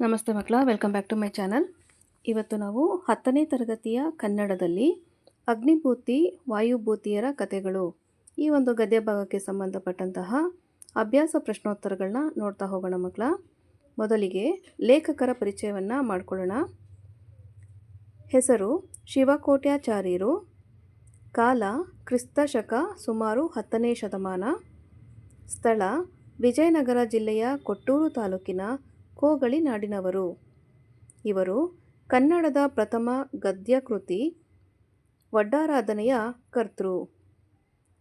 ನಮಸ್ತೆ ಮಕ್ಕಳ welcome back to my channel ಇವತ್ತು ನಾವು ಹತ್ತನೇ ತರಗತಿಯ ಕನ್ನಡದಲ್ಲಿ ಅಗ್ನಿಭೂತಿ, ವಾಯುಭೂತಿಯರ ಕಥೆಗಳು ಈ ಒಂದು ಗದ್ಯ ಭಾಗಕ್ಕೆ ಸಂಬಂಧಪಟ್ಟಂತಹ ಅಭ್ಯಾಸ ಪ್ರಶ್ನೋತ್ತರಗಳನ್ನ ನೋಡ್ತಾ ಹೋಗೋಣ ಮಕ್ಕಳ. ಮೊದಲಿಗೆ ಲೇಖಕರ ಪರಿಚಯವನ್ನು ಮಾಡಿಕೊಳ್ಳೋಣ. ಹೆಸರು ಶಿವಕೋಟ್ಯಾಚಾರ್ಯರು. ಕಾಲ ಕ್ರಿಸ್ತ ಶಕ ಸುಮಾರು ಹತ್ತನೇ ಶತಮಾನ. ಸ್ಥಳ ವಿಜಯನಗರ ಜಿಲ್ಲೆಯ ಕೊಟ್ಟೂರು ತಾಲೂಕಿನ ಕೋಗಳಿ ನಾಡಿನವರು. ಇವರು ಕನ್ನಡದ ಪ್ರಥಮ ಗದ್ಯಕೃತಿ ವಡ್ಡಾರಾಧನೆಯ ಕರ್ತೃ.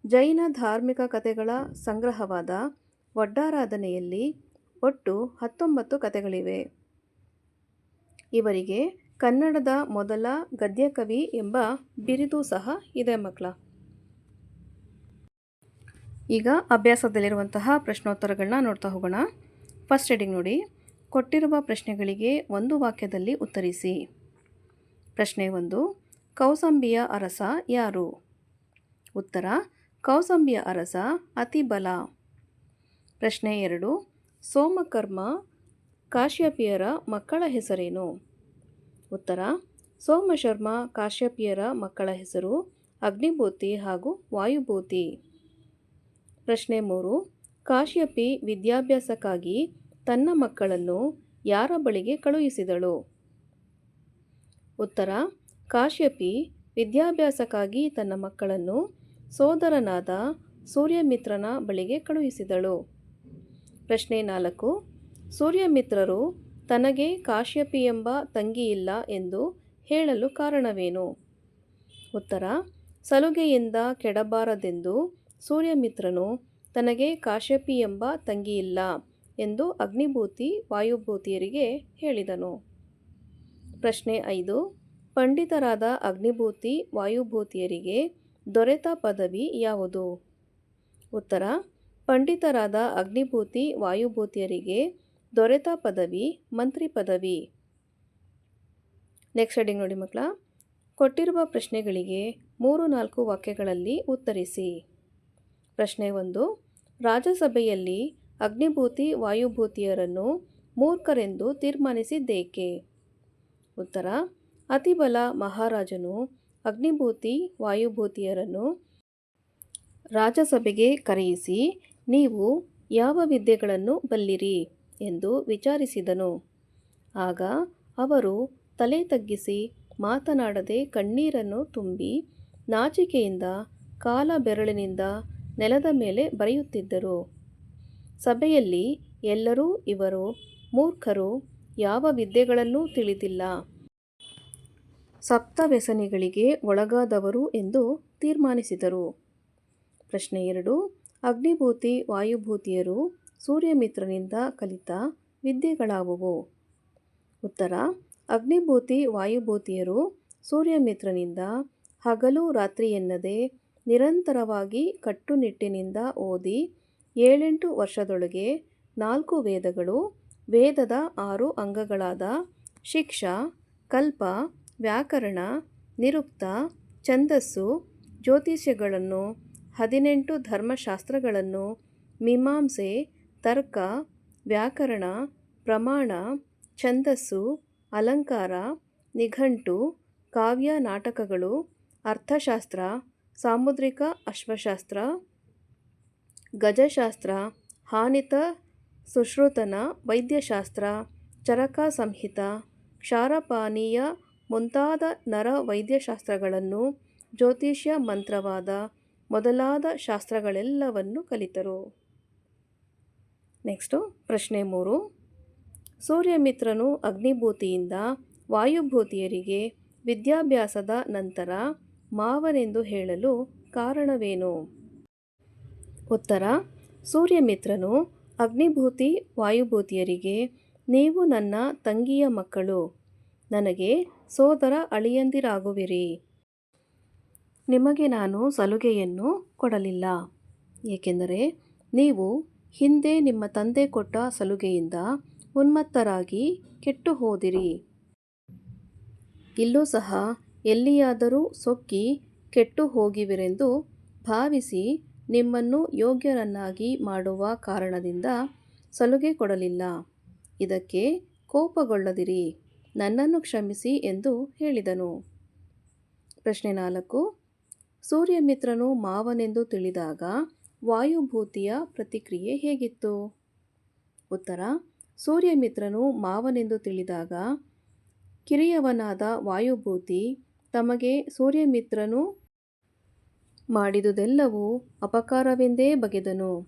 ಜೈನ ಧಾರ್ಮಿಕ ಕಥೆಗಳ ಸಂಗ್ರಹವಾದ ವಡ್ಡಾರಾಧನೆಯಲ್ಲಿ ಒಟ್ಟು ಹತ್ತೊಂಬತ್ತು ಕಥೆಗಳಿವೆ. ಇವರಿಗೆ ಕನ್ನಡದ ಮೊದಲ ಗದ್ಯಕವಿ ಎಂಬ ಬಿರುದು ಸಹ ಇದೆ ಮಕ್ಕಳ. ಈಗ ಅಭ್ಯಾಸದಲ್ಲಿರುವಂತಹ ಪ್ರಶ್ನೋತ್ತರಗಳನ್ನ ನೋಡ್ತಾ ಹೋಗೋಣ. ಫಸ್ಟ್ ಹೆಡಿಂಗ್ ನೋಡಿ. ಕೊಟ್ಟಿರುವ ಪ್ರಶ್ನೆಗಳಿಗೆ ಒಂದು ವಾಕ್ಯದಲ್ಲಿ ಉತ್ತರಿಸಿ. ಪ್ರಶ್ನೆ ಒಂದು, ಕೌಸಂಬಿಯ ಅರಸ ಯಾರು? ಉತ್ತರ, ಕೌಸಂಬಿಯ ಅರಸ ಅತಿಬಲ. ಪ್ರಶ್ನೆ ಎರಡು, ಸೋಮಕರ್ಮ ಕಾಶ್ಯಪಿಯರ ಮಕ್ಕಳ ಹೆಸರೇನು? ಉತ್ತರ, ಸೋಮಶರ್ಮ ಕಾಶ್ಯಪಿಯರ ಮಕ್ಕಳ ಹೆಸರು ಅಗ್ನಿಭೂತಿ ಹಾಗೂ ವಾಯುಭೂತಿ. ಪ್ರಶ್ನೆ ಮೂರು, ಕಾಶ್ಯಪಿ ವಿದ್ಯಾಭ್ಯಾಸಕ್ಕಾಗಿ ತನ್ನ ಮಕ್ಕಳನ್ನು ಯಾರ ಬಳಿಗೆ ಕಳುಹಿಸಿದಳು? ಉತ್ತರ, ಕಾಶ್ಯಪಿ ವಿದ್ಯಾಭ್ಯಾಸಕ್ಕಾಗಿ ತನ್ನ ಮಕ್ಕಳನ್ನು ಸೋದರನಾದ ಸೂರ್ಯಮಿತ್ರನ ಬಳಿಗೆ ಕಳುಹಿಸಿದಳು. ಪ್ರಶ್ನೆ ನಾಲ್ಕು, ಸೂರ್ಯಮಿತ್ರರು ತನಗೆ ಕಾಶ್ಯಪಿ ಎಂಬ ತಂಗಿಯಿಲ್ಲ ಎಂದು ಹೇಳಲು ಕಾರಣವೇನು? ಉತ್ತರ, ಸಲುಗೆಯಿಂದ ಕೆಡಬಾರದೆಂದು ಸೂರ್ಯಮಿತ್ರನು ತನಗೆ ಕಾಶ್ಯಪಿ ಎಂಬ ತಂಗಿಯಿಲ್ಲ. ಎಂದು ಅಗ್ನಿಭೂತಿ ವಾಯುಭೂತಿಯರಿಗೆ ಹೇಳಿದನು. ಪ್ರಶ್ನೆ ಐದು. ಪಂಡಿತರಾದ ಅಗ್ನಿಭೂತಿ ವಾಯುಭೂತಿಯರಿಗೆ ದೊರೆತ ಪದವಿ ಯಾವುದು? ಉತ್ತರ. ಪಂಡಿತರಾದ ಅಗ್ನಿಭೂತಿ ವಾಯುಭೂತಿಯರಿಗೆ ದೊರೆತ ಪದವಿ, ಮಂತ್ರಿ ಪದವಿ. ನೆಕ್ಸ್ಟ್ ಹೆಡಿಂಗ್ ನೋಡಿ ಮಕ್ಕಳ. ಕೊಟ್ಟಿರುವ ಪ್ರಶ್ನೆಗಳಿಗೆ ಮೂರು ನಾಲ್ಕು ವಾಕ್ಯಗಳಲ್ಲಿ ಉತ್ತರಿಸಿ. ಪ್ರಶ್ನೆ ಒಂದು. ರಾಜ್ಯಸಭೆಯಲ್ಲಿ ಅಗ್ನಿಭೂತಿ ವಾಯುಭೂತಿಯರನ್ನು ಮೂರ್ಖರೆಂದು ತೀರ್ಮಾನಿಸಿದ್ದೇಕೆ? ಉತ್ತರ, ಅತಿಬಲ ಮಹಾರಾಜನು ಅಗ್ನಿಭೂತಿ ವಾಯುಭೂತಿಯರನ್ನು ರಾಜಸಭೆಗೆ ಕರೆಯಿಸಿ, ನೀವು ಯಾವ ವಿದ್ಯೆಗಳನ್ನು ಬಲ್ಲಿರಿ ಎಂದು ವಿಚಾರಿಸಿದನು. ಆಗ ಅವರು ತಲೆ ತಗ್ಗಿಸಿ ಮಾತನಾಡದೆ ಕಣ್ಣೀರನ್ನು ತುಂಬಿ ನಾಚಿಕೆಯಿಂದ ಕಾಲ ಬೆರಳಿನಿಂದ ನೆಲದ ಮೇಲೆ ಬರೆಯುತ್ತಿದ್ದರು. ಸಭೆಯಲ್ಲಿ ಎಲ್ಲರೂ ಇವರು ಮೂರ್ಖರು, ಯಾವ ವಿದ್ಯೆಗಳನ್ನೂ ತಿಳಿದಿಲ್ಲ. ಸಪ್ತ ವ್ಯಸನಿಗಳಿಗೆ ಒಳಗಾದವರು ಎಂದು ತೀರ್ಮಾನಿಸಿದರು. ಪ್ರಶ್ನೆ ಎರಡು, ಅಗ್ನಿಭೂತಿ ವಾಯುಭೂತಿಯರು ಸೂರ್ಯಮಿತ್ರನಿಂದ ಕಲಿತ ವಿದ್ಯೆಗಳಾವುವು? ಉತ್ತರ, ಅಗ್ನಿಭೂತಿ ವಾಯುಭೂತಿಯರು ಸೂರ್ಯಮಿತ್ರನಿಂದ ಹಗಲು ರಾತ್ರಿ ಎನ್ನದೆ ನಿರಂತರವಾಗಿ ಕಟ್ಟುನಿಟ್ಟಿನಿಂದ ಓದಿ ಏಳೆಂಟು ವರ್ಷದೊಳಗೆ ನಾಲ್ಕು ವೇದಗಳು, ವೇದದ ಆರು ಅಂಗಗಳಾದ ಶಿಕ್ಷಾ, ಕಲ್ಪ, ವ್ಯಾಕರಣ, ನಿರುಕ್ತ, ಛಂದಸ್ಸು, ಜ್ಯೋತಿಷ್ಯಗಳನ್ನು, ಹದಿನೆಂಟು ಧರ್ಮಶಾಸ್ತ್ರಗಳನ್ನು, ಮೀಮಾಂಸೆ, ತರ್ಕ, ವ್ಯಾಕರಣ, ಪ್ರಮಾಣ, ಛಂದಸ್ಸು, ಅಲಂಕಾರ, ನಿಘಂಟು, ಕಾವ್ಯ ನಾಟಕಗಳು, ಅರ್ಥಶಾಸ್ತ್ರ, ಸಾಮುದ್ರಿಕ ಅಶ್ವಶಾಸ್ತ್ರ ಗಜಶಾಸ್ತ್ರ, ಹಾನಿತ ಸುಶ್ರುತನ ವೈದ್ಯಶಾಸ್ತ್ರ, ಚರಕ ಸಂಹಿತ, ಕ್ಷಾರಪಾನೀಯ ಮುಂತಾದ ನರ ವೈದ್ಯಶಾಸ್ತ್ರಗಳನ್ನು ಜ್ಯೋತಿಷ್ಯ ಮಂತ್ರವಾದ ಮೊದಲಾದ ಶಾಸ್ತ್ರಗಳೆಲ್ಲವನ್ನು ಕಲಿತರು. ನೆಕ್ಸ್ಟು ಪ್ರಶ್ನೆ ಮೂರು. ಸೂರ್ಯಮಿತ್ರನು ಅಗ್ನಿಭೂತಿಯಿಂದ ವಾಯುಭೂತಿಯರಿಗೆ ವಿದ್ಯಾಭ್ಯಾಸದ ನಂತರ ಮಾವನೆಂದು ಹೇಳಲು ಕಾರಣವೇನು? ಉತ್ತರ, ಸೂರ್ಯಮಿತ್ರನು, ಅಗ್ನಿಭೂತಿ ವಾಯುಭೂತಿಯರಿಗೆ, ನೀವು ನನ್ನ ತಂಗಿಯ ಮಕ್ಕಳು. ನನಗೆ ಸೋದರ ಅಳಿಯಂದಿರಾಗುವಿರಿ. ನಿಮಗೆ ನಾನು ಸಲುಗೆಯನ್ನು ಕೊಡಲಿಲ್ಲ. ಏಕೆಂದರೆ ನೀವು ಹಿಂದೆ ನಿಮ್ಮ ತಂದೆ ಕೊಟ್ಟ ಸಲುಗೆಯಿಂದ ಉನ್ಮತ್ತರಾಗಿ ಕೆಟ್ಟು ಹೋದಿರಿ ಇಲ್ಲೂ ಸಹ ಎಲ್ಲಿಯಾದರೂ ಸೊಕ್ಕಿ ಕೆಟ್ಟು ಹೋಗಿವಿರೆಂದು ಭಾವಿಸಿ ನಿಮ್ಮನ್ನು ಯೋಗ್ಯರನ್ನಾಗಿ ಮಾಡುವ ಕಾರಣದಿಂದ ಸಲುಗೆ ಕೊಡಲಿಲ್ಲ. ಇದಕ್ಕೆ ಕೋಪಗೊಳ್ಳದಿರಿ, ನನ್ನನ್ನು ಕ್ಷಮಿಸಿ ಎಂದು ಹೇಳಿದನು. ಪ್ರಶ್ನೆ ನಾಲ್ಕು. ಸೂರ್ಯಮಿತ್ರನು ಮಾವನೆಂದು ತಿಳಿದಾಗ ವಾಯುಭೂತಿಯ ಪ್ರತಿಕ್ರಿಯೆ ಹೇಗಿತ್ತು? ಉತ್ತರ. ಸೂರ್ಯಮಿತ್ರನು ಮಾವನೆಂದು ತಿಳಿದಾಗ ಕಿರಿಯವನಾದ ವಾಯುಭೂತಿ ತಮಗೆ ಸೂರ್ಯಮಿತ್ರನು ಮಾಡಿದುದೆಲ್ಲವೂ ಅಪಕಾರವೆಂದೇ ಬಗೆದನು.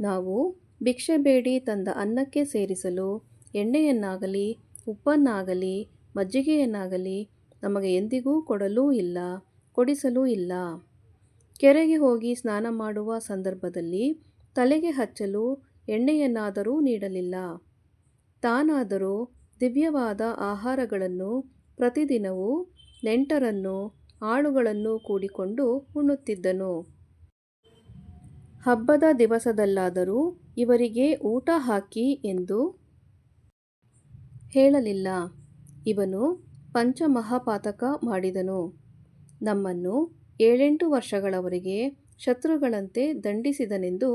ನಾವು ಭಿಕ್ಷೆ ಬೇಡಿ ತಂದ ಅನ್ನಕ್ಕೆ ಸೇರಿಸಲು ಎಣ್ಣೆಯನ್ನಾಗಲಿ, ಉಪ್ಪನ್ನಾಗಲಿ, ಮಜ್ಜಿಗೆಯನ್ನಾಗಲಿ ನಮಗೆ ಎಂದಿಗೂ ಕೊಡಲೂ ಇಲ್ಲ, ಕೊಡಿಸಲೂ ಇಲ್ಲ. ಕೆರೆಗೆ ಹೋಗಿ ಸ್ನಾನ ಮಾಡುವ ಸಂದರ್ಭದಲ್ಲಿ ತಲೆಗೆ ಹಚ್ಚಲು ಎಣ್ಣೆಯನ್ನಾದರೂ ನೀಡಲಿಲ್ಲ. ತಾನಾದರೂ ದಿವ್ಯವಾದ ಆಹಾರಗಳನ್ನು ಪ್ರತಿದಿನವೂ ನೆಂಟರನ್ನು ಆಳುಗಳನ್ನು ಕೂಡಿಕೊಂಡು ಉಣ್ಣುತ್ತಿದ್ದನು. ಹಬ್ಬದ ದಿವಸದಲ್ಲಾದರೂ ಇವರಿಗೆ ಊಟ ಹಾಕಿ ಎಂದು ಹೇಳಲಿಲ್ಲ. ಇವನು ಪಂಚಮಹಾಪಾತಕ ಮಾಡಿದನು. ನಮ್ಮನ್ನು ಏಳೆಂಟು ವರ್ಷಗಳವರೆಗೆ ಶತ್ರುಗಳಂತೆ ದಂಡಿಸಿದನೆಂದು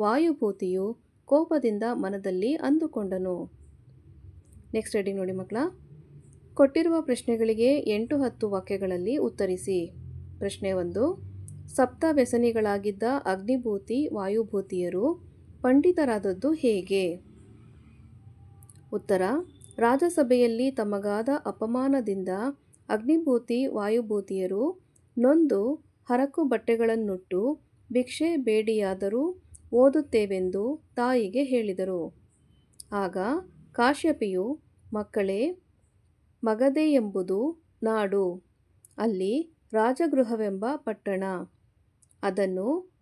ವಾಯುಭೂತಿಯು ಕೋಪದಿಂದ ಮನದಲ್ಲಿ ಅಂದುಕೊಂಡನು. ನೆಕ್ಸ್ಟ್ ರೀಡಿಂಗ್ ನೋಡಿ ಮಕ್ಕಳ. ಕೊಟ್ಟಿರುವ ಪ್ರಶ್ನೆಗಳಿಗೆ ಎಂಟು ಹತ್ತು ವಾಕ್ಯಗಳಲ್ಲಿ ಉತ್ತರಿಸಿ. ಪ್ರಶ್ನೆ ಒಂದು, ಸಪ್ತ ವ್ಯಸನಿಗಳಾಗಿದ್ದ ಅಗ್ನಿಭೂತಿ, ವಾಯುಭೂತಿಯರು ಪಂಡಿತರಾದದ್ದು ಹೇಗೆ? ಉತ್ತರ, ರಾಜಸಭೆಯಲ್ಲಿ ತಮಗಾದ ಅಪಮಾನದಿಂದ ಅಗ್ನಿಭೂತಿ, ವಾಯುಭೂತಿಯರು ನೊಂದು ಹರಕು ಬಟ್ಟೆಗಳನ್ನುಟ್ಟು ಭಿಕ್ಷೆ ಬೇಡಿಯಾದರೂ ಓದುತ್ತೇವೆಂದು ತಾಯಿಗೆ ಹೇಳಿದರು. ಆಗ ಕಾಶ್ಯಪಿಯು, ಮಕ್ಕಳೇ ಮಗಧೆ ಎಂಬುದು ನಾಡು. ಅಲ್ಲಿ ರಾಜಗೃಹವೆಂಬ ಪಟ್ಟಣ. ಅದನ್ನು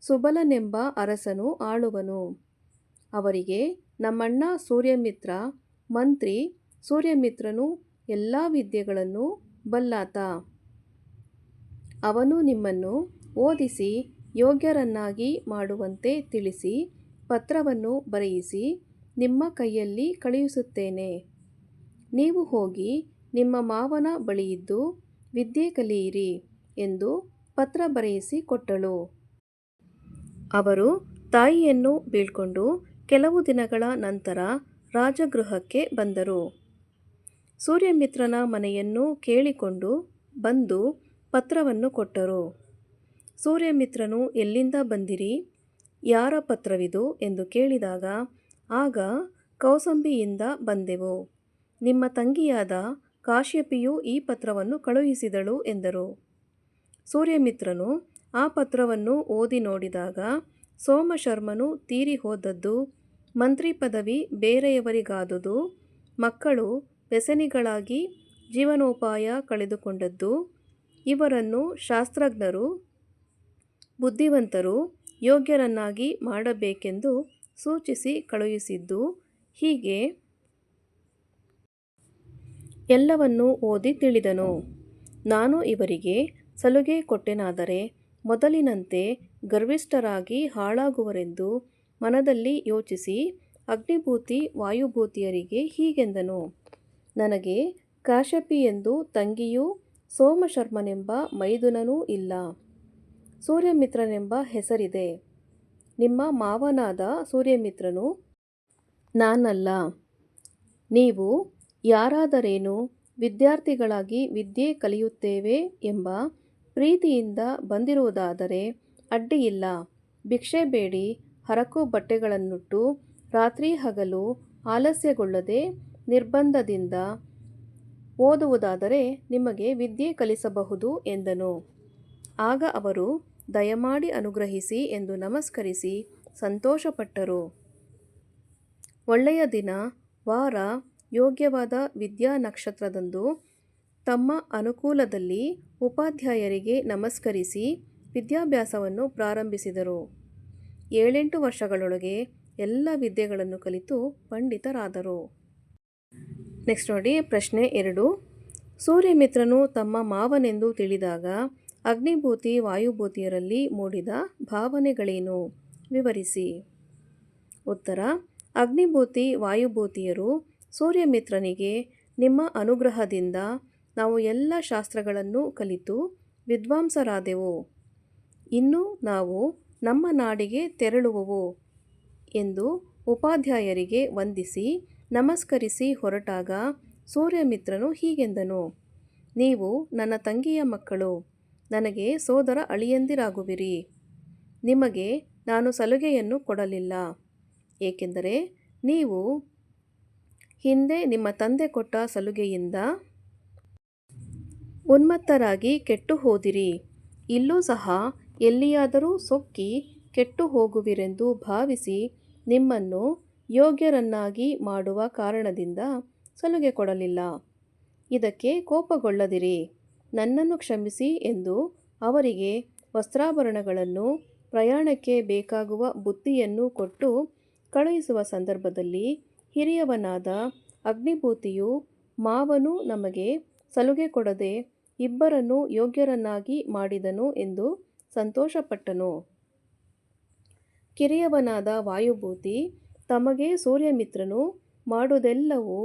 ಸುಬಲನೆಂಬ ಅರಸನು ಆಳುವನು. ಅವರಿಗೆ ನಮ್ಮಣ್ಣ ಸೂರ್ಯಮಿತ್ರ, ಮಂತ್ರಿ ಸೂರ್ಯಮಿತ್ರನು ಎಲ್ಲ ವಿದ್ಯೆಗಳನ್ನು ಬಲ್ಲಾತ. ಅವನು ನಿಮ್ಮನ್ನು ಓದಿಸಿ, ಯೋಗ್ಯರನ್ನಾಗಿ ಮಾಡುವಂತೆ ತಿಳಿಸಿ, ಪತ್ರವನ್ನು ಬರೆಯಿಸಿ, ನಿಮ್ಮ ಕೈಯಲ್ಲಿ ಕಳುಹಿಸುತ್ತೇನೆ. ನೀವು ಹೋಗಿ ನಿಮ್ಮ ಮಾವನ ಬಳಿಯಿದ್ದು ವಿದ್ಯೆ ಕಲಿಯಿರಿ ಎಂದು ಪತ್ರ ಬರೆಯಿಸಿ ಕೊಟ್ಟಳು. ಅವರು ತಾಯಿಯನ್ನು ಬೀಳ್ಕೊಂಡು ಕೆಲವು ದಿನಗಳ ನಂತರ ರಾಜಗೃಹಕ್ಕೆ ಬಂದರು. ಸೂರ್ಯಮಿತ್ರನ ಮನೆಯನ್ನು ಕೇಳಿಕೊಂಡು ಬಂದು ಪತ್ರವನ್ನು ಕೊಟ್ಟರು. ಸೂರ್ಯಮಿತ್ರನು, ಎಲ್ಲಿಂದ ಬಂದಿರಿ? ಯಾರ ಪತ್ರವಿದು? ಎಂದು ಕೇಳಿದಾಗ, ಆಗ ಕೌಸಂಬಿಯಿಂದ ಬಂದೆವು. ನಿಮ್ಮ ತಂಗಿಯಾದ ಕಾಶ್ಯಪಿಯು ಈ ಪತ್ರವನ್ನು ಕಳುಹಿಸಿದಳು ಎಂದರು. ಸೂರ್ಯಮಿತ್ರನು ಆ ಪತ್ರವನ್ನು ಓದಿ ನೋಡಿದಾಗ ಸೋಮಶರ್ಮನು ತೀರಿ ಹೋದದ್ದು, ಮಂತ್ರಿ ಪದವಿ ಬೇರೆಯವರಿಗಾದುದು, ಮಕ್ಕಳು ವ್ಯಸನಿಗಳಾಗಿ ಜೀವನೋಪಾಯ ಕಳೆದುಕೊಂಡದ್ದು, ಇವರನ್ನು ಶಾಸ್ತ್ರಜ್ಞರು, ಬುದ್ಧಿವಂತರು, ಯೋಗ್ಯರನ್ನಾಗಿ ಮಾಡಬೇಕೆಂದು ಸೂಚಿಸಿ ಕಳುಹಿಸಿದ್ದು, ಹೀಗೆ ಎಲ್ಲವನ್ನೂ ಓದಿ ತಿಳಿದನು. ನಾನು ಇವರಿಗೆ, ಸಲುಗೆ ಕೊಟ್ಟೆನಾದರೆ ಮೊದಲಿನಂತೆ ಗರ್ವಿಷ್ಠರಾಗಿ ಹಾಳಾಗುವರೆಂದು ಮನದಲ್ಲಿ ಯೋಚಿಸಿ ಅಗ್ನಿಭೂತಿ ವಾಯುಭೂತಿಯರಿಗೆ ಹೀಗೆಂದನು. ನನಗೆ ಕಾಶಪಿ ಎಂದು ತಂಗಿಯೂ ಸೋಮಶರ್ಮನೆಂಬ ಮೈದುನನೂ ಇಲ್ಲ. ಸೂರ್ಯಮಿತ್ರನೆಂಬ ಹೆಸರಿದೆ. ನಿಮ್ಮ ಮಾವನಾದ ಸೂರ್ಯಮಿತ್ರನು ನಾನಲ್ಲ. ನೀವು ಯಾರಾದರೇನು ವಿದ್ಯಾರ್ಥಿಗಳಾಗಿ ವಿದ್ಯೆ ಕಲಿಯುತ್ತೇವೆ ಎಂಬ ಪ್ರೀತಿಯಿಂದ ಬಂದಿರುವುದಾದರೆ ಅಡ್ಡಿಯಿಲ್ಲ. ಭಿಕ್ಷೆ ಬೇಡಿ, ಹರಕು ಬಟ್ಟೆಗಳನ್ನುಟ್ಟು ರಾತ್ರಿ ಹಗಲು ಆಲಸ್ಯಗೊಳ್ಳದೆ ನಿರ್ಬಂಧದಿಂದ ಓದುವುದಾದರೆ ನಿಮಗೆ ವಿದ್ಯೆ ಕಲಿಸಬಹುದು ಎಂದನು. ಆಗ ಅವರು, ದಯಮಾಡಿ ಅನುಗ್ರಹಿಸಿ ಎಂದು ನಮಸ್ಕರಿಸಿ ಸಂತೋಷಪಟ್ಟರು. ಒಳ್ಳೆಯ ದಿನ, ವಾರ ಯೋಗ್ಯವಾದ ವಿದ್ಯಾ ನಕ್ಷತ್ರದಂದು ತಮ್ಮ ಅನುಕೂಲದಲ್ಲಿ ಉಪಾಧ್ಯಾಯರಿಗೆ ನಮಸ್ಕರಿಸಿ ವಿದ್ಯಾಭ್ಯಾಸವನ್ನು ಪ್ರಾರಂಭಿಸಿದರು. ಏಳೆಂಟು ವರ್ಷಗಳೊಳಗೆ ಎಲ್ಲ ವಿದ್ಯೆಗಳನ್ನು ಕಲಿತು ಪಂಡಿತರಾದರು. ನೆಕ್ಸ್ಟ್ ನೋಡಿ, ಪ್ರಶ್ನೆ ಎರಡು. ಸೂರ್ಯಮಿತ್ರನು ತಮ್ಮ ಮಾವನೆಂದು ತಿಳಿದಾಗ ಅಗ್ನಿಭೂತಿ ವಾಯುಭೂತಿಯರಲ್ಲಿ ಮೂಡಿದ ಭಾವನೆಗಳೇನು? ವಿವರಿಸಿ. ಉತ್ತರ. ಅಗ್ನಿಭೂತಿ ವಾಯುಭೂತಿಯರು ಸೂರ್ಯಮಿತ್ರನಿಗೆ ನಿಮ್ಮ ಅನುಗ್ರಹದಿಂದ ನಾವು ಎಲ್ಲ ಶಾಸ್ತ್ರಗಳನ್ನು ಕಲಿತು ವಿದ್ವಾಂಸರಾದೆವು. ಇನ್ನು ನಾವು ನಮ್ಮ ನಾಡಿಗೆ ತೆರಳುವವು ಎಂದು ಉಪಾಧ್ಯಾಯರಿಗೆ ವಂದಿಸಿ ನಮಸ್ಕರಿಸಿ ಹೊರಟಾಗ ಸೂರ್ಯಮಿತ್ರನು ಹೀಗೆಂದನು, ನೀವು ನನ್ನ ತಂಗಿಯ ಮಕ್ಕಳು, ನನಗೆ ಸೋದರ ಅಳಿಯಂದಿರಾಗುವಿರಿ. ನಿಮಗೆ ನಾನು ಸಲುಗೆಯನ್ನು ಕೊಡಲಿಲ್ಲ. ಏಕೆಂದರೆ ನೀವು ಹಿಂದೆ ನಿಮ್ಮ ತಂದೆ ಕೊಟ್ಟ ಸಲುಗೆಯಿಂದ ಉನ್ಮತ್ತರಾಗಿ ಕೆಟ್ಟು ಹೋದಿರಿ ಇಲ್ಲೂ ಸಹ ಎಲ್ಲಿಯಾದರೂ ಸೊಕ್ಕಿ ಕೆಟ್ಟು ಹೋಗುವಿರೆಂದು ಭಾವಿಸಿ ನಿಮ್ಮನ್ನು ಯೋಗ್ಯರನ್ನಾಗಿ ಮಾಡುವ ಕಾರಣದಿಂದ ಸಲುಗೆ ಕೊಡಲಿಲ್ಲ. ಇದಕ್ಕೆ ಕೋಪಗೊಳ್ಳದಿರಿ. ನನ್ನನ್ನು ಕ್ಷಮಿಸಿ ಎಂದು ಅವರಿಗೆ ವಸ್ತ್ರಾಭರಣಗಳನ್ನು ಪ್ರಯಾಣಕ್ಕೆ ಬೇಕಾಗುವ ಬುತ್ತಿಯನ್ನು ಕೊಟ್ಟು ಕಳುಹಿಸುವ ಸಂದರ್ಭದಲ್ಲಿ ಹಿರಿಯವನಾದ ಅಗ್ನಿಭೂತಿಯು ಮಾವನು ನಮಗೆ ಸಲುಗೆ ಕೊಡದೆ ಇಬ್ಬರನ್ನು ಯೋಗ್ಯರನ್ನಾಗಿ ಮಾಡಿದನು ಎಂದು ಸಂತೋಷಪಟ್ಟನು. ಕಿರಿಯವನಾದ ವಾಯುಭೂತಿ ತಮಗೆ ಸೂರ್ಯಮಿತ್ರನು ಮಾಡುವುದೆಲ್ಲವೂ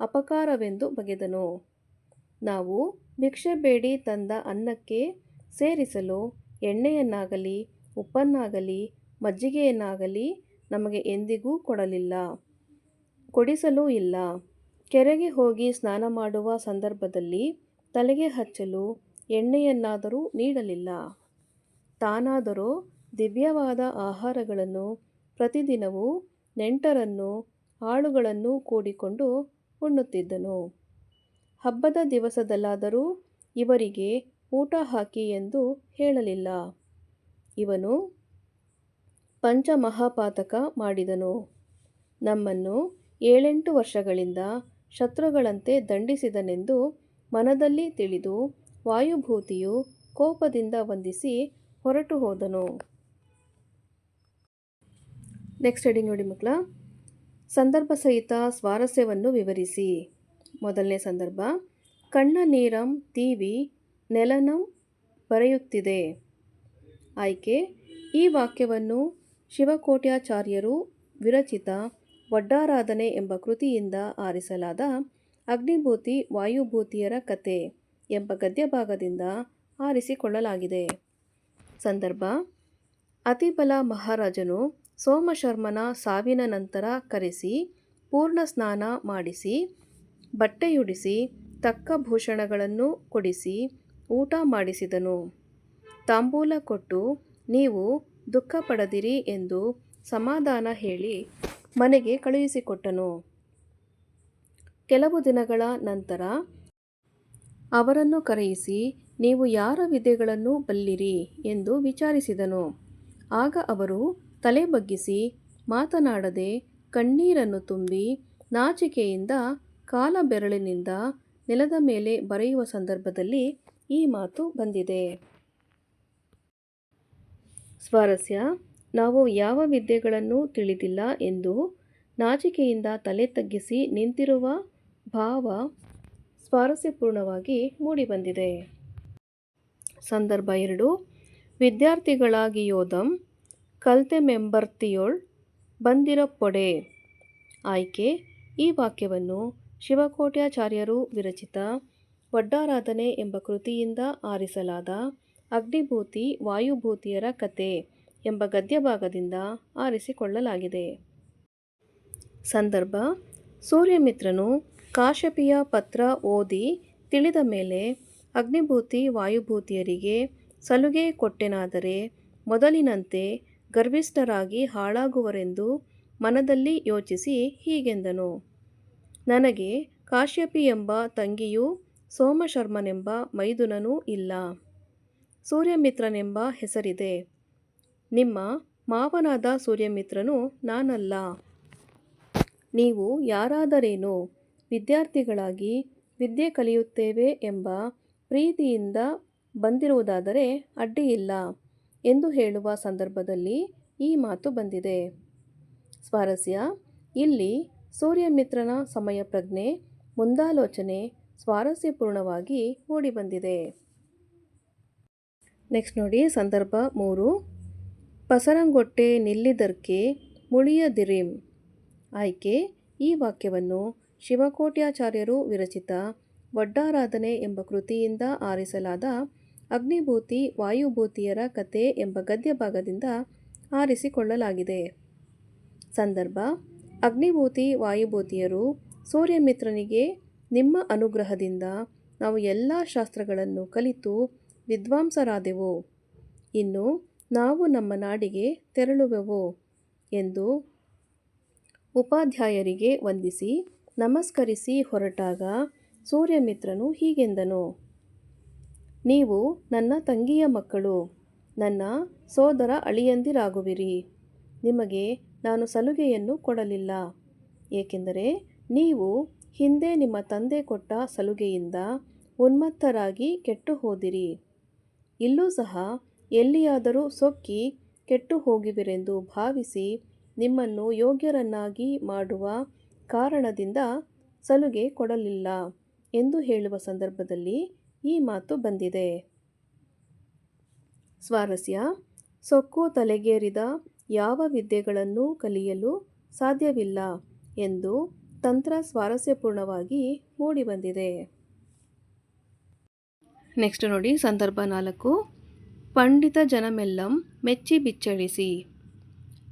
ಅಪಕಾರವೆಂದು ಬಗೆದನು. ನಾವು ಭಿಕ್ಷೆ ಬೇಡಿ ತಂದ ಅನ್ನಕ್ಕೆ ಸೇರಿಸಲು ಎಣ್ಣೆಯನ್ನಾಗಲಿ ಉಪ್ಪನ್ನಾಗಲಿ ಮಜ್ಜಿಗೆಯನ್ನಾಗಲಿ ನಮಗೆ ಎಂದಿಗೂ ಕೊಡಲಿಲ್ಲ. ಕೊಡಿಸಲೂ ಇಲ್ಲ. ಕೆರೆಗೆ ಹೋಗಿ ಸ್ನಾನ ಮಾಡುವ ಸಂದರ್ಭದಲ್ಲಿ ತಲೆಗೆ ಹಚ್ಚಲು ಎಣ್ಣೆಯನ್ನಾದರೂ ನೀಡಲಿಲ್ಲ. ತಾನಾದರೂ ದಿವ್ಯವಾದ ಆಹಾರಗಳನ್ನು ಪ್ರತಿದಿನವೂ ನೆಂಟರನ್ನು, ಆಳುಗಳನ್ನು ಕೂಡಿಕೊಂಡು ಉಣ್ಣುತ್ತಿದ್ದನು. ಹಬ್ಬದ ದಿವಸದಲ್ಲಾದರೂ ಇವರಿಗೆ ಊಟ ಹಾಕಿ ಎಂದು ಹೇಳಲಿಲ್ಲ. ಇವನು ಪಂಚಮಹಾಪಾತಕ ಮಾಡಿದನು. ನಮ್ಮನ್ನು ಏಳೆಂಟು ವರ್ಷಗಳಿಂದ ಶತ್ರುಗಳಂತೆ ದಂಡಿಸಿದನೆಂದು ಮನದಲ್ಲಿ ತಿಳಿದು ವಾಯುಭೂತಿಯು ಕೋಪದಿಂದ ವಂದಿಸಿ ಹೊರಟು ಹೋದನು. ನೆಕ್ಸ್ಟ್ ಹೆಡಿಂಗ್ ನೋಡಿ ಮಕ್ಕಳ. ಸಂದರ್ಭ ಸಹಿತ ಸ್ವಾರಸ್ಯವನ್ನು ವಿವರಿಸಿ. ಮೊದಲನೇ ಸಂದರ್ಭ. ಕಣ್ಣ ನೀರಂ ತೀವಿ ನೆಲನಂ ಬರೆಯುತ್ತಿದೆ. ಆಯ್ಕೆ. ಈ ವಾಕ್ಯವನ್ನು ಶಿವಕೋಟ್ಯಾಚಾರ್ಯರು ವಿರಚಿತ ವಡ್ಡಾರಾಧನೆ ಎಂಬ ಕೃತಿಯಿಂದ ಆರಿಸಲಾದ ಅಗ್ನಿಭೂತಿ ವಾಯುಭೂತಿಯರ ಕತೆ ಎಂಬ ಗದ್ಯಭಾಗದಿಂದ ಆರಿಸಿಕೊಳ್ಳಲಾಗಿದೆ. ಸಂದರ್ಭ, ಅತಿಬಲ ಮಹಾರಾಜನು ಸೋಮಶರ್ಮನ ಸಾವಿನ ನಂತರ ಕರೆಸಿ ಪೂರ್ಣ ಸ್ನಾನ ಮಾಡಿಸಿ, ಬಟ್ಟೆಯುಡಿಸಿ, ತಕ್ಕ ಭೂಷಣಗಳನ್ನು ಕೊಡಿಸಿ ಊಟ ಮಾಡಿಸಿದನು. ತಾಂಬೂಲ ಕೊಟ್ಟು, ನೀವು ದುಃಖ ಪಡದಿರಿ ಎಂದು ಸಮಾಧಾನ ಹೇಳಿ ಮನೆಗೆ ಕಳುಹಿಸಿಕೊಟ್ಟನು. ಕೆಲವು ದಿನಗಳ ನಂತರ ಅವರನ್ನು ಕರೆಯಿಸಿ, ನೀವು ಯಾರ ವಿದ್ಯೆಗಳನ್ನು ಬಲ್ಲಿರಿ ಎಂದು ವಿಚಾರಿಸಿದನು. ಆಗ ಅವರು ತಲೆ ಬಗ್ಗಿಸಿ ಮಾತನಾಡದೆ ಕಣ್ಣೀರನ್ನು ತುಂಬಿ ನಾಚಿಕೆಯಿಂದ ಕಾಲ ಬೆರಳಿನಿಂದ ನೆಲದ ಮೇಲೆ ಬರೆಯುವ ಸಂದರ್ಭದಲ್ಲಿ ಈ ಮಾತು ಬಂದಿದೆ. ಸ್ವಾರಸ್ಯ. ನಾವು ಯಾವ ವಿದ್ಯೆಗಳನ್ನು ತಿಳಿದಿಲ್ಲ ಎಂದು ನಾಚಿಕೆಯಿಂದ ತಲೆ ತಗ್ಗಿಸಿ ನಿಂತಿರುವ ಭಾವ ಸ್ವಾರಸ್ಯಪೂರ್ಣವಾಗಿ ಮೂಡಿಬಂದಿದೆ. ಸಂದರ್ಭ ಎರಡು. ವಿದ್ಯಾರ್ಥಿಗಳಾಗಿಯೋದಂ ಕಲ್ತೆ ಮೆಂಬರ್ತಿಯೊಳ್ ಬಂದಿರಪ್ಪೊಡೆ ಆಯ್ಕೆ. ಈ ವಾಕ್ಯವನ್ನು ಶಿವಕೋಟ್ಯಾಚಾರ್ಯರು ವಿರಚಿತ ವಡ್ಡಾರಾಧನೆ ಎಂಬ ಕೃತಿಯಿಂದ ಆರಿಸಲಾದ ಅಗ್ನಿಭೂತಿ ವಾಯುಭೂತಿಯರ ಕತೆ. ಎಂಬ ಗದ್ಯಭಾಗದಿಂದ ಆರಿಸಿಕೊಳ್ಳಲಾಗಿದೆ. ಸಂದರ್ಭ. ಸೂರ್ಯಮಿತ್ರನು ಕಾಶ್ಯಪಿಯ ಪತ್ರ ಓದಿ ತಿಳಿದ ಮೇಲೆ ಅಗ್ನಿಭೂತಿ ವಾಯುಭೂತಿಯರಿಗೆ, ಸಲುಗೆ ಕೊಟ್ಟೆನಾದರೆ ಮೊದಲಿನಂತೆ ಗರ್ವಿಷ್ಠರಾಗಿ ಹಾಳಾಗುವರೆಂದು ಮನದಲ್ಲಿ ಯೋಚಿಸಿ ಹೀಗೆಂದನು. ನನಗೆ ಕಾಶ್ಯಪಿ ಎಂಬ ತಂಗಿಯೂ ಸೋಮಶರ್ಮನೆಂಬ ಮೈದುನನೂ ಇಲ್ಲ. ಸೂರ್ಯಮಿತ್ರನೆಂಬ ಹೆಸರಿದೆ. ನಿಮ್ಮ ಮಾವನಾದ ಸೂರ್ಯಮಿತ್ರನು ನಾನಲ್ಲ. ನೀವು ಯಾರಾದರೇನು ವಿದ್ಯಾರ್ಥಿಗಳಾಗಿ ವಿದ್ಯೆ ಕಲಿಯುತ್ತೇವೆ ಎಂಬ ಪ್ರೀತಿಯಿಂದ ಬಂದಿರುವುದಾದರೆ ಅಡ್ಡಿಯಿಲ್ಲ ಎಂದು ಹೇಳುವ ಸಂದರ್ಭದಲ್ಲಿ ಈ ಮಾತು ಬಂದಿದೆ. ಸ್ವಾರಸ್ಯ, ಇಲ್ಲಿ ಸೂರ್ಯಮಿತ್ರನ ಸಮಯ ಪ್ರಜ್ಞೆ, ಮುಂದಾಲೋಚನೆ ಸ್ವಾರಸ್ಯಪೂರ್ಣವಾಗಿ ಓಡಿಬಂದಿದೆ ನೆಕ್ಸ್ಟ್ ನೋಡಿ, ಸಂದರ್ಭ ಮೂರು. ಪಸರಂಗೊಟ್ಟೆ ನಿಲ್ಲಿದರ್ಕೆ ಮುಳಿಯದಿರಿಂ. ಆಯ್ಕೆ, ಈ ವಾಕ್ಯವನ್ನು ಶಿವಕೋಟ್ಯಾಚಾರ್ಯರು ವಿರಚಿತ ವಡ್ಡಾರಾಧನೆ ಎಂಬ ಕೃತಿಯಿಂದ ಆರಿಸಲಾದ ಅಗ್ನಿಭೂತಿ, ವಾಯುಭೂತಿಯರ ಕತೆ ಎಂಬ ಗದ್ಯಭಾಗದಿಂದ ಆರಿಸಿಕೊಳ್ಳಲಾಗಿದೆ. ಸಂದರ್ಭ, ಅಗ್ನಿಭೂತಿ, ವಾಯುಭೂತಿಯರು ಸೂರ್ಯಮಿತ್ರನಿಗೆ ನಿಮ್ಮ ಅನುಗ್ರಹದಿಂದ ನಾವು ಎಲ್ಲ ಶಾಸ್ತ್ರಗಳನ್ನು ಕಲಿತು ವಿದ್ವಾಂಸರಾದೆವು. ಇನ್ನು ನಾವು ನಮ್ಮ ನಾಡಿಗೆ ತೆರಳುವೆವು ಎಂದು ಉಪಾಧ್ಯಾಯರಿಗೆ ವಂದಿಸಿ ನಮಸ್ಕರಿಸಿ ಹೊರಟಾಗ ಸೂರ್ಯಮಿತ್ರನು ಹೀಗೆಂದನು, ನೀವು ನನ್ನ ತಂಗಿಯ ಮಕ್ಕಳು, ನನ್ನ ಸೋದರ ಅಳಿಯಂದಿರಾಗುವಿರಿ. ನಿಮಗೆ ನಾನು ಸಲುಗೆಯನ್ನು ಕೊಡಲಿಲ್ಲ. ಏಕೆಂದರೆ ನೀವು ಹಿಂದೆ ನಿಮ್ಮ ತಂದೆ ಕೊಟ್ಟ ಸಲುಗೆಯಿಂದ ಉನ್ಮತ್ತರಾಗಿ ಕೆಟ್ಟು ಹೋದಿರಿ ಇಲ್ಲೂ ಸಹ ಎಲ್ಲಿಯಾದರೂ ಸೊಕ್ಕಿ ಕೆಟ್ಟು ಹೋಗಿವಿರೆಂದು ಭಾವಿಸಿ ನಿಮ್ಮನ್ನು ಯೋಗ್ಯರನ್ನಾಗಿ ಮಾಡುವ ಕಾರಣದಿಂದ ಸಲುಗೆ ಕೊಡಲಿಲ್ಲ ಎಂದು ಹೇಳುವ ಸಂದರ್ಭದಲ್ಲಿ ಈ ಮಾತು ಬಂದಿದೆ. ಸ್ವಾರಸ್ಯ, ಸೊಕ್ಕು ತಲೆಗೇರಿದ ಯಾವ ವಿದ್ಯೆಗಳನ್ನು ಕಲಿಯಲು ಸಾಧ್ಯವಿಲ್ಲ ಎಂದು ತಂತ್ರ ಸ್ವಾರಸ್ಯಪೂರ್ಣವಾಗಿ ಮೂಡಿಬಂದಿದೆ. ನೆಕ್ಸ್ಟ್ ನೋಡಿ, ಸಂದರ್ಭ ನಾಲ್ಕು. ಪಂಡಿತ ಜನಮೆಲ್ಲಂ ಮೆಚ್ಚಿ ಬಿಚ್ಚಳಿಸಿ.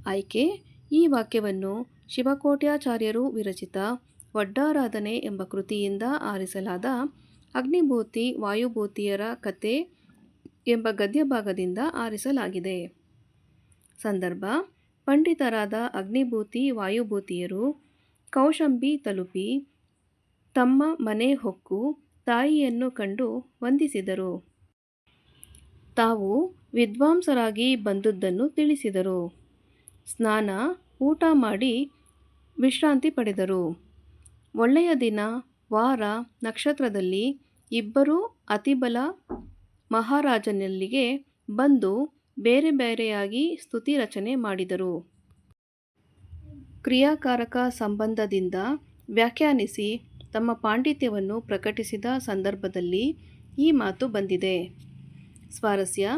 ಆಯ್ಕೆ, ಈ ವಾಕ್ಯವನ್ನು ಶಿವಕೋಟ್ಯಾಚಾರ್ಯರು ವಿರಚಿತ ವಡ್ಡಾರಾಧನೆ ಎಂಬ ಕೃತಿಯಿಂದ ಆರಿಸಲಾದ ಅಗ್ನಿಭೂತಿ, ವಾಯುಭೂತಿಯರ ಕತೆ ಎಂಬ ಗದ್ಯಭಾಗದಿಂದ ಆರಿಸಲಾಗಿದೆ. ಸಂದರ್ಭ, ಪಂಡಿತರಾದ ಅಗ್ನಿಭೂತಿ, ವಾಯುಭೂತಿಯರು ಕೌಶಂಬಿ ತಲುಪಿ ತಮ್ಮ ಮನೆ ಹೊಕ್ಕು ತಾಯಿಯನ್ನು ಕಂಡು ವಂದಿಸಿದರು. ತಾವು ವಿದ್ವಾಂಸರಾಗಿ ಬಂದದ್ದನ್ನು ತಿಳಿಸಿದರು. ಸ್ನಾನ, ಊಟ ಮಾಡಿ ವಿಶ್ರಾಂತಿ ಪಡೆದರು. ಒಳ್ಳೆಯ ದಿನ, ವಾರ, ನಕ್ಷತ್ರದಲ್ಲಿ ಇಬ್ಬರೂ ಅತಿಬಲ ಮಹಾರಾಜನಲ್ಲಿಗೆ ಬಂದು ಬೇರೆ ಬೇರೆಯಾಗಿ ಸ್ತುತಿ ರಚನೆ ಮಾಡಿದರು. ಕ್ರಿಯಾಕಾರಕ ಸಂಬಂಧದಿಂದ ವ್ಯಾಖ್ಯಾನಿಸಿ ತಮ್ಮ ಪಾಂಡಿತ್ಯವನ್ನು ಪ್ರಕಟಿಸಿದ ಸಂದರ್ಭದಲ್ಲಿ ಈ ಮಾತು ಬಂದಿದೆ. ಸ್ವಾರಸ್ಯ.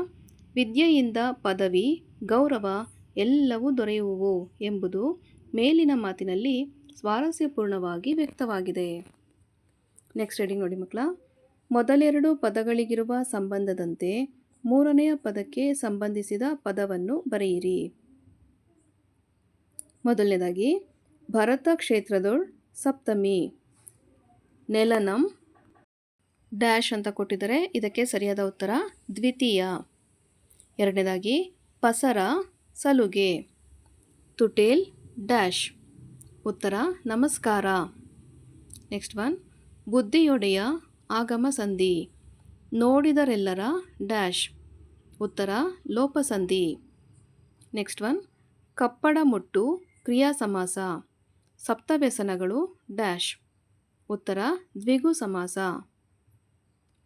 ವಿದ್ಯೆಯಿಂದ ಪದವಿ, ಗೌರವ ಎಲ್ಲವೂ ದೊರೆಯುವು ಎಂಬುದು ಮೇಲಿನ ಮಾತಿನಲ್ಲಿ ಸ್ವಾರಸ್ಯಪೂರ್ಣವಾಗಿ ವ್ಯಕ್ತವಾಗಿದೆ. ನೆಕ್ಸ್ಟ್ ರೀಡಿಂಗ್ ನೋಡಿ ಮಕ್ಕಳ. ಮೊದಲೆರಡು ಪದಗಳಿಗಿರುವ ಸಂಬಂಧದಂತೆ ಮೂರನೆಯ ಪದಕ್ಕೆ ಸಂಬಂಧಿಸಿದ ಪದವನ್ನು ಬರೆಯಿರಿ. ಮೊದಲನೇದಾಗಿ ಭರತ ಕ್ಷೇತ್ರದೊಳ್ ಸಪ್ತಮಿ. ನೆಲನಂ ಡ್ಯಾಶ್ ಅಂತ ಕೊಟ್ಟಿದ್ದಾರೆ. ಇದಕ್ಕೆ ಸರಿಯಾದ ಉತ್ತರ ದ್ವಿತೀಯ. ಎರಡನೇದಾಗಿ ಪಸರ ಸಲುಗೆ. ತುಟೇಲ್ ಡ್ಯಾಶ್. ಉತ್ತರ ನಮಸ್ಕಾರ. Next one. ಬುದ್ಧಿಯೊಡೆಯ ಆಗಮ ಸಂಧಿ. ನೋಡಿದರೆಲ್ಲರ ಡ್ಯಾಶ್. ಉತ್ತರ ಲೋಪಸಂಧಿ. Next one. ಕಪ್ಪಡ ಮುಟ್ಟು ಕ್ರಿಯಾ ಸಮಾಸ. ಸಪ್ತವ್ಯಸನಗಳು ಡ್ಯಾಶ್. ಉತ್ತರ ದ್ವಿಗು ಸಮಾಸ.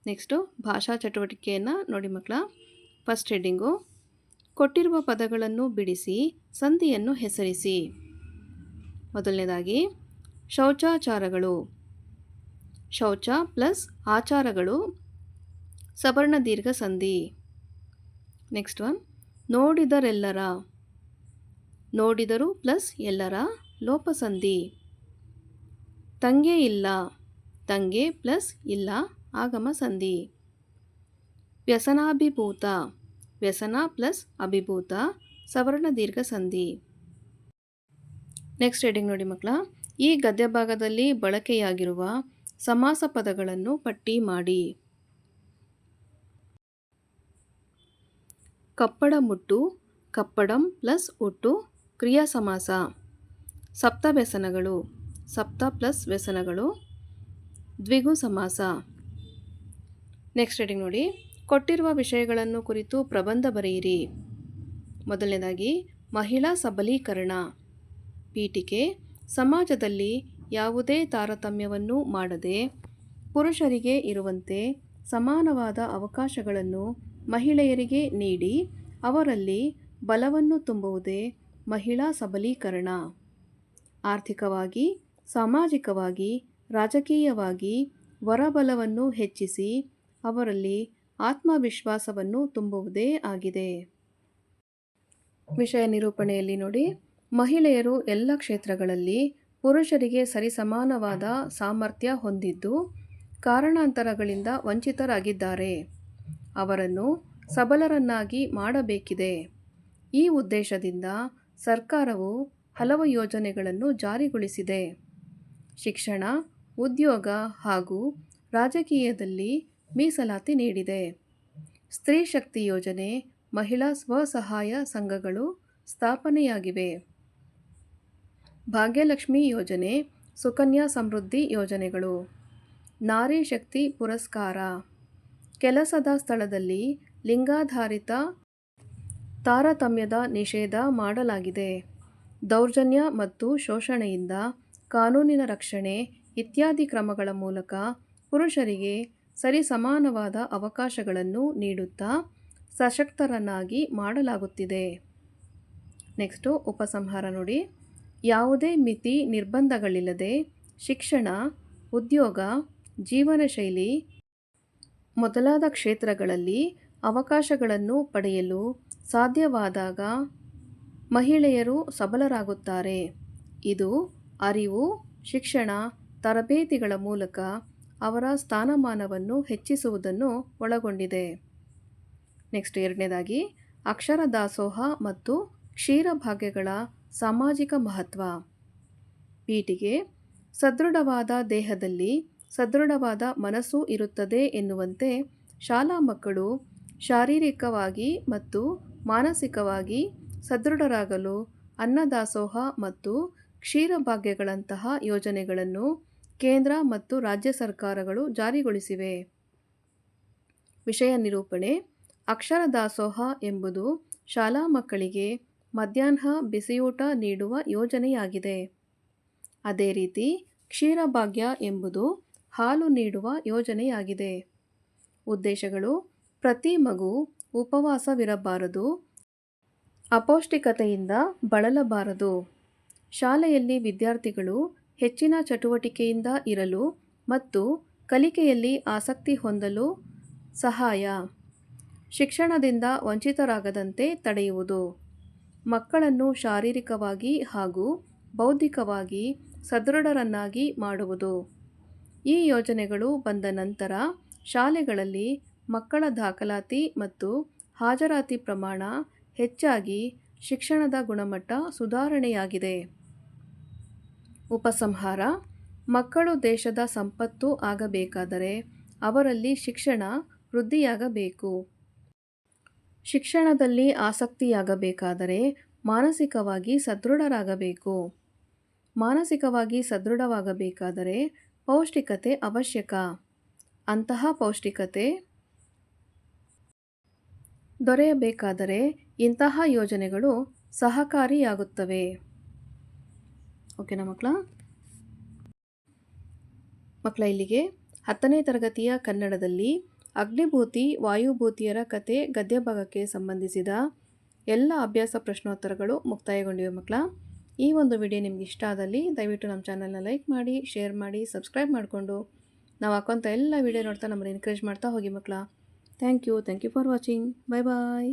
ನೆಕ್ಸ್ಟು ಭಾಷಾ ಚಟುವಟಿಕೆಯನ್ನು ನೋಡಿ ಮಕ್ಕಳ. ಫಸ್ಟ್ ಹೆಡ್ಡಿಂಗು ಕೊಟ್ಟಿರುವ ಪದಗಳನ್ನು ಬಿಡಿಸಿ, ಸಂಧಿಯನ್ನು ಹೆಸರಿಸಿ. ಮೊದಲನೇದಾಗಿ, ಶೌಚಾಚಾರಗಳು. ಶೌಚ ಪ್ಲಸ್ ಆಚಾರಗಳು ಸವರ್ಣ ದೀರ್ಘ ಸಂಧಿ. ನೆಕ್ಸ್ಟ್ ಒನ್ ನೋಡಿದರೆಲ್ಲರ. ನೋಡಿದರು ಪ್ಲಸ್ ಎಲ್ಲರ ಲೋಪಸಂಧಿ. ತಂಗೆ ಇಲ್ಲ. ತಂಗೆ ಪ್ಲಸ್ ಇಲ್ಲ ಆಗಮ ಸಂಧಿ. ವ್ಯಸನಾಭಿಭೂತ. ವ್ಯಸನ ಪ್ಲಸ್ ಅಭಿಭೂತ. ಸವರ್ಣ ದೀರ್ಘ ಸಂಧಿ. ನೆಕ್ಸ್ಟ್ ಹೆಡಿಂಗ್ ನೋಡಿ ಮಕ್ಕಳ. ಈ ಗದ್ಯ ಭಾಗದಲ್ಲಿ ಬಳಕೆಯಾಗಿರುವ ಸಮಾಸ ಪದಗಳನ್ನು ಪಟ್ಟಿ ಮಾಡಿ. ಕಪ್ಪಡ ಮುಟ್ಟು. ಕಪ್ಪಡಂ ಪ್ಲಸ್ ಒಟ್ಟು ಕ್ರಿಯಾ ಸಮಾಸ. ಸಪ್ತ ವ್ಯಸನಗಳು. ಸಪ್ತ ಪ್ಲಸ್ ವ್ಯಸನಗಳು. ದ್ವಿಗು ಸಮಾಸ. ನೆಕ್ಸ್ಟ್ ರೀಡಿಂಗ್ ನೋಡಿ. ಕೊಟ್ಟಿರುವ ವಿಷಯಗಳನ್ನು ಕುರಿತು ಪ್ರಬಂಧ ಬರೆಯಿರಿ. ಮೊದಲನೇದಾಗಿ, ಮಹಿಳಾ ಸಬಲೀಕರಣ. ಪೀಠಿಕೆ, ಸಮಾಜದಲ್ಲಿ ಯಾವುದೇ ತಾರತಮ್ಯವನ್ನು ಮಾಡದೆ, ಪುರುಷರಿಗೆ ಇರುವಂತೆ ಸಮಾನವಾದ ಅವಕಾಶಗಳನ್ನು ಮಹಿಳೆಯರಿಗೆ ನೀಡಿ, ಅವರಲ್ಲಿ ಬಲವನ್ನು ತುಂಬುವುದೇ ಮಹಿಳಾ ಸಬಲೀಕರಣ. ಆರ್ಥಿಕವಾಗಿ, ಸಾಮಾಜಿಕವಾಗಿ, ರಾಜಕೀಯವಾಗಿ, ವರಬಲವನ್ನು ಹೆಚ್ಚಿಸಿ ಅವರಲ್ಲಿ ಆತ್ಮವಿಶ್ವಾಸವನ್ನು ತುಂಬುವುದೇ ಆಗಿದೆ. ವಿಷಯ ನಿರೂಪಣೆಯಲ್ಲಿ ನೋಡಿ, ಮಹಿಳೆಯರು ಎಲ್ಲ ಕ್ಷೇತ್ರಗಳಲ್ಲಿ ಪುರುಷರಿಗೆ ಸರಿಸಮಾನವಾದ ಸಾಮರ್ಥ್ಯ ಹೊಂದಿದ್ದು, ಕಾರಣಾಂತರಗಳಿಂದ ವಂಚಿತರಾಗಿದ್ದಾರೆ. ಅವರನ್ನು ಸಬಲರನ್ನಾಗಿ ಮಾಡಬೇಕಿದೆ. ಈ ಉದ್ದೇಶದಿಂದ ಸರ್ಕಾರವು ಹಲವು ಯೋಜನೆಗಳನ್ನು ಜಾರಿಗೊಳಿಸಿದೆ. ಶಿಕ್ಷಣ, ಉದ್ಯೋಗ ಹಾಗೂ ರಾಜಕೀಯದಲ್ಲಿ ಮೀಸಲಾತಿ ನೀಡಿದೆ. ಸ್ತ್ರೀ ಶಕ್ತಿ ಯೋಜನೆ, ಮಹಿಳಾ ಸ್ವಸಹಾಯ ಸಂಘಗಳು ಸ್ಥಾಪನೆಯಾಗಿವೆ. ಭಾಗ್ಯಲಕ್ಷ್ಮಿ ಯೋಜನೆ, ಸುಕನ್ಯಾ ಸಮೃದ್ಧಿ ಯೋಜನೆಗಳು. ನಾರಿ ಶಕ್ತಿ ಪುರಸ್ಕಾರ. ಕೆಲಸದ ಸ್ಥಳದಲ್ಲಿ ಲಿಂಗಾಧಾರಿತ ತಾರತಮ್ಯದ ನಿಷೇಧ ಮಾಡಲಾಗಿದೆ. ದೌರ್ಜನ್ಯ ಮತ್ತು ಶೋಷಣೆಯಿಂದ ಕಾನೂನಿನ ರಕ್ಷಣೆ ಇತ್ಯಾದಿ ಕ್ರಮಗಳ ಮೂಲಕ ಪುರುಷರಿಗೆ ಸರಿಸಮಾನವಾದ ಅವಕಾಶಗಳನ್ನು ನೀಡುತ್ತಾ ಸಶಕ್ತರನ್ನಾಗಿ ಮಾಡಲಾಗುತ್ತಿದೆ. ನೆಕ್ಸ್ಟು ಉಪಸಂಹಾರ ನೋಡಿ. ಯಾವುದೇ ಮಿತಿ ನಿರ್ಬಂಧಗಳಿಲ್ಲದೆ ಶಿಕ್ಷಣ, ಉದ್ಯೋಗ ಜೀವನ ಶೈಲಿ ಮೊದಲಾದ ಕ್ಷೇತ್ರಗಳಲ್ಲಿ ಅವಕಾಶಗಳನ್ನು ಪಡೆಯಲು ಸಾಧ್ಯವಾದಾಗ ಮಹಿಳೆಯರು ಸಬಲರಾಗುತ್ತಾರೆ. ಇದು ಅರಿವು, ಶಿಕ್ಷಣ, ತರಬೇತಿಗಳ ಮೂಲಕ ಅವರ ಸ್ಥಾನಮಾನವನ್ನು ಹೆಚ್ಚಿಸುವುದನ್ನು ಒಳಗೊಂಡಿದೆ. ನೆಕ್ಸ್ಟ್ ಎರಡನೇದಾಗಿ, ಅಕ್ಷರ ದಾಸೋಹ ಮತ್ತು ಕ್ಷೀರಭಾಗ್ಯಗಳ ಸಾಮಾಜಿಕ ಮಹತ್ವ. ಪೀಠಿಗೆ, ಸದೃಢವಾದ ದೇಹದಲ್ಲಿ ಸದೃಢವಾದ ಮನಸ್ಸು ಇರುತ್ತದೆ ಎನ್ನುವಂತೆ ಶಾಲಾ ಮಕ್ಕಳು ಶಾರೀರಿಕವಾಗಿ ಮತ್ತು ಮಾನಸಿಕವಾಗಿ ಸದೃಢರಾಗಲು ಅನ್ನದಾಸೋಹ ಮತ್ತು ಕ್ಷೀರಭಾಗ್ಯಗಳಂತಹ ಯೋಜನೆಗಳನ್ನು ಕೇಂದ್ರ ಮತ್ತು ರಾಜ್ಯ ಸರ್ಕಾರಗಳು ಜಾರಿಗೊಳಿಸಿವೆ. ವಿಷಯ ನಿರೂಪಣೆ, ಅಕ್ಷರ ದಾಸೋಹ ಎಂಬುದು ಶಾಲಾ ಮಕ್ಕಳಿಗೆ ಮಧ್ಯಾಹ್ನ ಬಿಸಿಯೂಟ ನೀಡುವ ಯೋಜನೆಯಾಗಿದೆ. ಅದೇ ರೀತಿ ಕ್ಷೀರಭಾಗ್ಯ ಎಂಬುದು ಹಾಲು ನೀಡುವ ಯೋಜನೆಯಾಗಿದೆ. ಉದ್ದೇಶಗಳು, ಪ್ರತಿ ಮಗು ಉಪವಾಸವಿರಬಾರದು, ಅಪೌಷ್ಟಿಕತೆಯಿಂದ ಬಳಲಬಾರದು. ಶಾಲೆಯಲ್ಲಿ ವಿದ್ಯಾರ್ಥಿಗಳು ಹೆಚ್ಚಿನ ಚಟುವಟಿಕೆಯಿಂದ ಇರಲು ಮತ್ತು ಕಲಿಕೆಯಲ್ಲಿ ಆಸಕ್ತಿ ಹೊಂದಲು ಸಹಾಯ. ಶಿಕ್ಷಣದಿಂದ ವಂಚಿತರಾಗದಂತೆ ತಡೆಯುವುದು. ಮಕ್ಕಳನ್ನು ಶಾರೀರಿಕವಾಗಿ ಹಾಗೂ ಬೌದ್ಧಿಕವಾಗಿ ಸದೃಢರನ್ನಾಗಿ ಮಾಡುವುದು. ಈ ಯೋಜನೆಗಳು ಬಂದ ನಂತರ ಶಾಲೆಗಳಲ್ಲಿ ಮಕ್ಕಳ ದಾಖಲಾತಿ ಮತ್ತು ಹಾಜರಾತಿ ಪ್ರಮಾಣ ಹೆಚ್ಚಾಗಿ ಶಿಕ್ಷಣದ ಗುಣಮಟ್ಟ ಸುಧಾರಣೆಯಾಗಿದೆ. ಉಪಸಂಹಾರ, ಮಕ್ಕಳು ದೇಶದ ಸಂಪತ್ತು ಆಗಬೇಕಾದರೆ ಅವರಲ್ಲಿ ಶಿಕ್ಷಣ ವೃದ್ಧಿಯಾಗಬೇಕು. ಶಿಕ್ಷಣದಲ್ಲಿ ಆಸಕ್ತಿಯಾಗಬೇಕಾದರೆ ಮಾನಸಿಕವಾಗಿ ಸದೃಢರಾಗಬೇಕು. ಮಾನಸಿಕವಾಗಿ ಸದೃಢವಾಗಬೇಕಾದರೆ ಪೌಷ್ಟಿಕತೆ ಅವಶ್ಯಕ. ಅಂತಹ ಪೌಷ್ಟಿಕತೆ ದೊರೆಯಬೇಕಾದರೆ ಇಂತಹ ಯೋಜನೆಗಳು ಸಹಕಾರಿಯಾಗುತ್ತವೆ. ಓಕೆನಾ ಮಕ್ಕಳ ಮಕ್ಕಳ ಇಲ್ಲಿಗೆ. ಹತ್ತನೇ ತರಗತಿಯ ಕನ್ನಡದಲ್ಲಿ ಅಗ್ನಿಭೂತಿ, ವಾಯುಭೂತಿಯರ ಕತೆ ಗದ್ಯಭಾಗಕ್ಕೆ ಸಂಬಂಧಿಸಿದ ಎಲ್ಲ ಅಭ್ಯಾಸ ಪ್ರಶ್ನೋತ್ತರಗಳು ಮುಕ್ತಾಯಗೊಂಡಿವೆ ಮಕ್ಕಳ ಈ ಒಂದು ವಿಡಿಯೋ ನಿಮ್ಗೆ ಇಷ್ಟ ಆದಲ್ಲಿ ದಯವಿಟ್ಟು ನಮ್ಮ ಚಾನಲ್ನ ಲೈಕ್ ಮಾಡಿ, ಶೇರ್ ಮಾಡಿ, ಸಬ್ಸ್ಕ್ರೈಬ್ ಮಾಡಿಕೊಂಡು ನಾವು ಹಾಕೋಂಥ ಎಲ್ಲ ವಿಡಿಯೋ ನೋಡ್ತಾ ನಮ್ಮನ್ನು ಎನ್ಕರೇಜ್ ಮಾಡ್ತಾ ಹೋಗಿ ಮಕ್ಕಳ thank you thank you for watching. Bye bye.